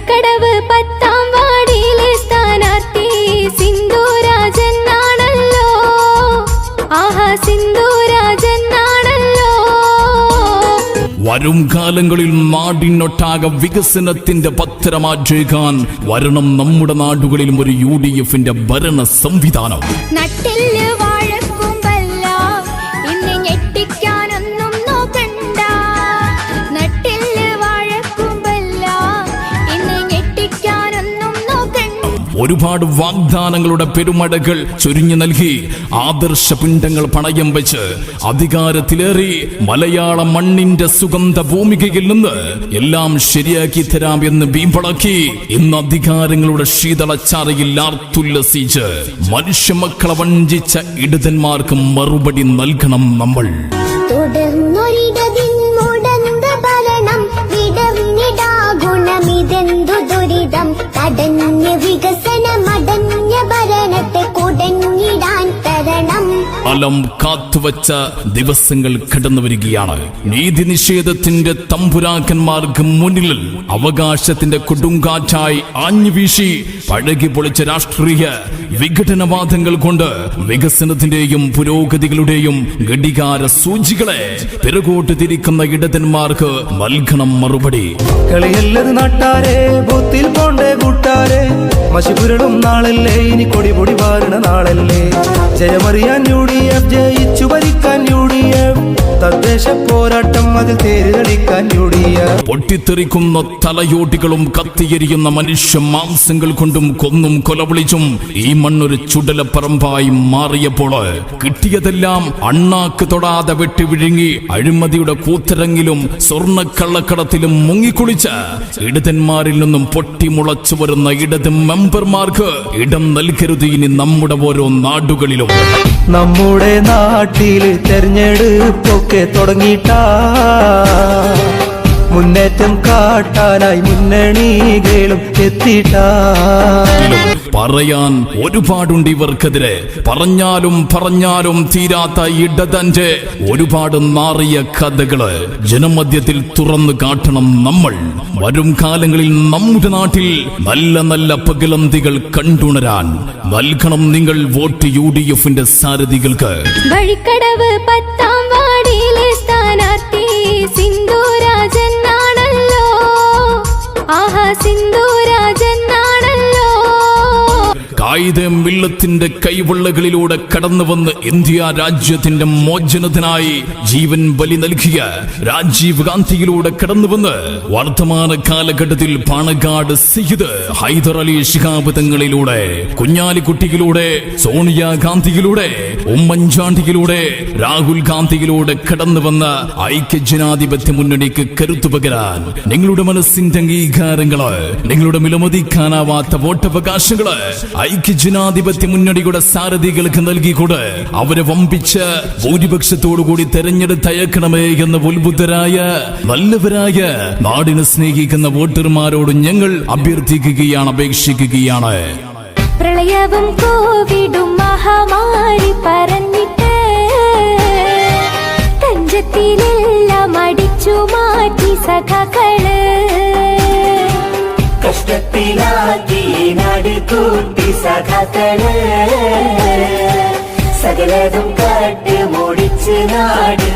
വഴിക്കടവ് പത്താം വാർഡിലെ സ്ഥാനാർത്ഥി സിന്ധുരാജൻ ആണല്ലോ. ആഹാ സിന്ധുരാജൻ ആണല്ലോ. വരും കാലങ്ങളിൽ നാടിനൊട്ടാകെ വികസനത്തിന്റെ പത്തരമാറ്റേക്കാൻ വരണം നമ്മുടെ നാടുകളിലും ഒരു യു ഡി എഫിന്റെ ഭരണ സംവിധാനം. ഒരുപാട് വാഗ്ദാനങ്ങളുടെ പെരുമഴകൾ ചൊരിഞ്ഞു നൽകി. ആദർശ പിണ്ടങ്ങൾ പണയം വെച്ച് അധികാരത്തിലേറി മലയാള മണ്ണിന്റെ സുഗന്ധ ഭൂമികയിൽ നിന്ന് എല്ലാം ശരിയാക്കി തരാം എന്ന് വീമ്പളക്കി ഇന്ന് അധികാരങ്ങളുടെ ശീതളച്ചാറയിൽ ആർത്തുല്ലസിച്ച് മനുഷ്യമക്കളെ വഞ്ചിച്ച ഇടതന്മാർക്ക് മറുപടി നൽകണം നമ്മൾ. തുടർന്നൊരിടതിൻ മുടന്ത ഭരണം വിടർന്നിടാ ഗുണമിതെന്തു കാലം കാത്തുവച്ച ദിവസങ്ങൾ കടന്നു വരികയാണ് നീതി നിഷേധത്തിന്റെ തമ്പുരാക്കന്മാർക്ക് മുന്നിൽ അവകാശത്തിന്റെ കൊടുങ്കാറ്റായി ആഞ്ഞു വീശി പഴകി പൊളിച്ച രാഷ്ട്രീയ വിഘടനവാദങ്ങൾ കൊണ്ട് വികസനത്തിന്റെയും പുരോഗതികളുടെയും ഘടികാര സൂചികളെ പിറകോട്ട് തിരിക്കുന്ന ഇടതന്മാർക്ക് നൽകണം മറുപടി. കളിയല്ലത് നാട്ടാരെ ബൂത്തിൽ പോണ്ടേ കൂട്ടാരെ. മഷിപുരളും നാളല്ലേ? ഇനി കൊടി പൊടി വാരണ നാളല്ലേ? ജയമറിയാൻ യു ഡി എഫ് ജയിച്ചു ഭരിക്കാൻ യു ഡി എഫ്. തദ്ദേശ പോരാട്ടം പൊട്ടിത്തെറിക്കുന്ന തലയോട്ടികളും കത്തിയെരിയുന്ന മനുഷ്യ മാംസങ്ങൾ കൊണ്ടും കൊന്നും കൊലവിളിച്ചും ഈ മണ്ണൊരു ചുടലപ്പറമ്പായി മാറിയപ്പോൾ കിട്ടിയതെല്ലാം അണ്ണാക്ക് തൊടാതെ വെട്ടിവിഴുങ്ങി അഴിമതിയുടെ കൂത്തരങ്ങിലും സ്വർണ കള്ളക്കടത്തിലും മുങ്ങിക്കുളിച്ച ഇടതന്മാരിൽ നിന്നും പൊട്ടിമുളച്ചു വരുന്ന ഇടത് മെമ്പർമാർക്ക് ഇടം നൽകരുത് ഇനി നമ്മുടെ ഓരോ നാടുകളിലും. നമ്മുടെ നാട്ടിൽ തെരഞ്ഞെടുപ്പൊക്കെ തുടങ്ങിയിട്ടാ. മുന്നേറ്റം കാട്ടാനായി മുന്നണികളും എത്തിട്ടാ. പറയാൻ ഒരുപാടുണ്ട് ഇവർക്കെതിരെ. പറഞ്ഞാലും പറഞ്ഞാലും തീരാത്ത ഇടതഞ്ച്. ഒരുപാട് നാറിയ കഥകൾ ജനമധ്യത്തിൽ തുറന്നു കാട്ടണം നമ്മൾ. വരും കാലങ്ങളിൽ നമ്മുടെ നാട്ടിൽ നല്ല നല്ല പകലന്തികൾ കണ്ടുണരാൻ നൽകണം നിങ്ങൾ വോട്ട് യു ഡി എഫിന്റെ സാരഥികൾക്ക്. വഴിക്കടവ് പത്താം കായികം വില്ലത്തിന്റെ കൈവെള്ളകളിലൂടെ കടന്നു വന്ന് ഇന്ത്യ രാജ്യത്തിന്റെ മോചനത്തിനായി ജീവൻ ബലി നൽകിയ രാജീവ് ഗാന്ധിയിലൂടെ കടന്നു വന്ന് വർത്തമാന കാലഘട്ടത്തിൽ പാണക്കാട് സയ്യിദ് ഹൈദർ അലി ശിഹാബ് തങ്ങളിലൂടെ കുഞ്ഞാലിക്കുട്ടിയിലൂടെ സോണിയ ഗാന്ധിയിലൂടെ ഉമ്മൻചാണ്ടിയിലൂടെ രാഹുൽ ഗാന്ധിയിലൂടെ കടന്നു വന്ന ഐക്യ ജനാധിപത്യ മുന്നണിക്ക് കരുത്തു പകരാൻ നിങ്ങളുടെ മനസ്സിന്റെ അംഗീകാരങ്ങൾ നിങ്ങളുടെ വിലമതിക്കാനാവാത്ത വോട്ടവകാശങ്ങൾ ഐക്യ ജനാധിപത്യ മുന്നണിയുടെ സാരഥികൾക്ക് നൽകിക്കൊണ്ട് അവരെ വമ്പിച്ച് ഭൂരിപക്ഷത്തോടുകൂടി തെരഞ്ഞെടുത്തയക്കണമേ എന്ന് ഉത്ബുദ്ധരായ നല്ലവരായ നാടിനെ സ്നേഹിക്കുന്ന വോട്ടർമാരോട് ഞങ്ങൾ അഭ്യർത്ഥിക്കുകയാണ് അപേക്ഷിക്കുകയാണ്. പ്രളയവും കോവിഡും മഹാമാരി പറഞ്ഞിട്ട് തഞ്ചത്തിലെല്ലാം അടിച്ചു മാറ്റി സഖകൾ. കഷ്ടത്തിലാക്കി നടുക്കൂട്ടി കൂട്ടി സഖാക്കൾ. സകലതും കാട്ട് മുടിച്ച് നാട്